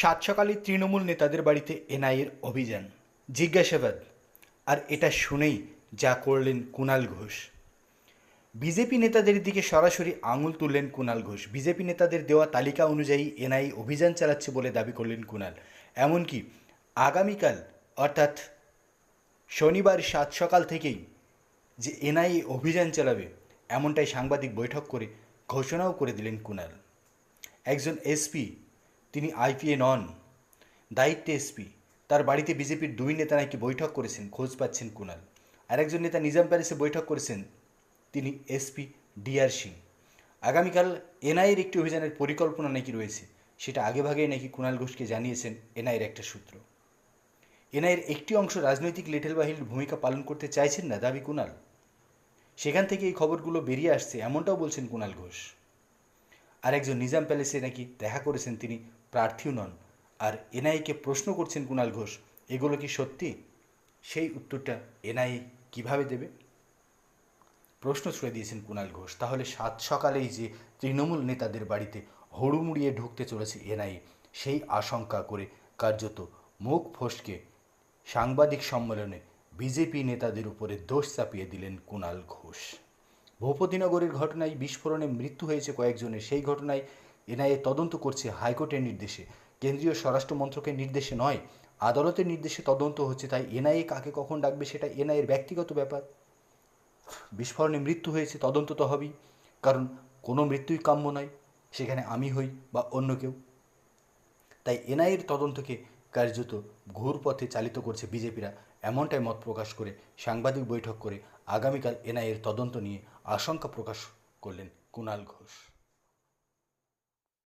সাত সকালে তৃণমূল নেতাদের বাড়িতে এনআইএর অভিযান। জিজ্ঞাসাবাদ। আর এটা শুনেই যা করলেন কুণাল ঘোষ। বিজেপি নেতাদের দিকে সরাসরি আঙুল তুললেন কুণাল ঘোষ। বিজেপি নেতাদের দেওয়া তালিকা অনুযায়ী এনআই অভিযান চালাচ্ছে বলে দাবি করলেন কুণাল এমনকি আগামীকাল, অর্থাৎ শনিবার সাত সকাল থেকেই যে এনআইএ অভিযান চালাবে, এমনটাই সাংবাদিক বৈঠক করে ঘোষণাও করে দিলেন কুণাল একজন এসপি তিনি আইপিএ নন। দায়িত্বে এসপি। তার বাড়িতে বিজেপির দুই নেতা নাকি বৈঠক করেছেন, খোঁজ পাচ্ছেন কুণাল আরেকজন নেতা নিজাম প্যালেসে বৈঠক করেছেন, তিনি এসপি ডিআর সিং। আগামীকাল এনআইয়ের একটি অভিযানের পরিকল্পনা নাকি রয়েছে, সেটা আগেভাগেই নাকি কুণাল ঘোষকে জানিয়েছেন এনআইয়ের একটা সূত্র। এনআইয়ের একটি অংশ রাজনৈতিক লিটেল বাহিনীর ভূমিকা পালন করতে চাইছেন না দাবি কুণাল সেখান থেকে এই খবরগুলো বেরিয়ে আসছে, এমনটাও বলছেন কুণাল ঘোষ। আর একজন নিজাম প্যালেসে নাকি দেখা করেছেন তিনি, প্রার্থীও নন। আর এনআইকে প্রশ্ন করছেন কুণাল ঘোষ, এগুলো কি সত্যি? সেই উত্তরটা এনআই কীভাবে দেবে? প্রশ্ন ছুড়ে দিয়েছেন কুণাল ঘোষ। তাহলে সাত সকালেই যে তৃণমূল নেতাদের বাড়িতে হড়ুমুড়িয়ে ঢুকতে চলেছে এনআই সেই আশঙ্কা করে কার্যত মুখ ফসকে সাংবাদিক সম্মেলনে বিজেপি নেতাদের উপরে দোষ চাপিয়ে দিলেন কুণাল ঘোষ। ভূপতিনগরের ঘটনায় বিস্ফোরণে মৃত্যু হয়েছে কয়েকজনের। সেই ঘটনায় এনআইএ তদন্ত করছে হাইকোর্টের নির্দেশে। কেন্দ্রীয় স্বরাষ্ট্র মন্ত্রকের নির্দেশে নয়, আদালতের নির্দেশে তদন্ত হচ্ছে। তাই এনআইএ কাকে কখন ডাকবে সেটা এনআইয়ের ব্যক্তিগত ব্যাপার। বিস্ফোরণে মৃত্যু হয়েছে, তদন্ত তো হবেই। কারণ কোনো মৃত্যুই কাম্য নয়, সেখানে আমি হই বা অন্য কেউ। তাই এনআইয়ের তদন্তকে কার্যত ঘুর পথে চালিত করছে বিজেপিরা। এমনটাই মত প্রকাশ করে সাংবাদিক বৈঠক করে আগামীকাল এনআইয়ের তদন্ত নিয়ে আশঙ্কা প্রকাশ করলেন কুণাল ঘোষ।